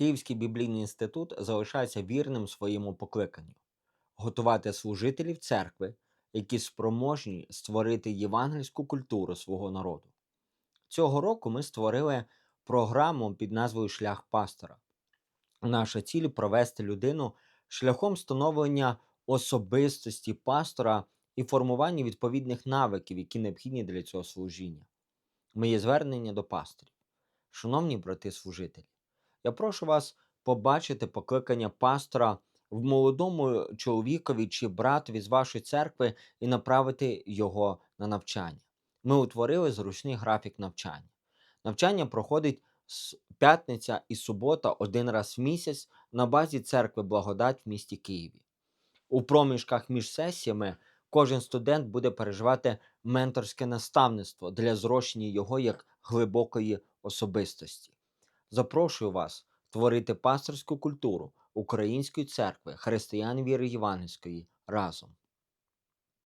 Київський біблійний інститут залишається вірним своєму покликанню готувати служителів церкви, які спроможні створити євангельську культуру свого народу. Цього року ми створили програму під назвою Шлях пастора. Наша ціль провести людину шляхом становлення особистості пастора і формування відповідних навиків, які необхідні для цього служіння. Моє звернення до пасторів. Шановні брати служителі, я прошу вас побачити покликання пастора в молодому чоловікові чи братові з вашої церкви і направити його на навчання. Ми утворили зручний графік навчання. Навчання проходить п'ятниця і субота один раз в місяць на базі церкви Благодать в місті Києві. У проміжках між сесіями кожен студент буде переживати менторське наставництво для зрощення його як глибокої особистості. Запрошую вас творити пасторську культуру Української церкви християн віри Євангельської разом.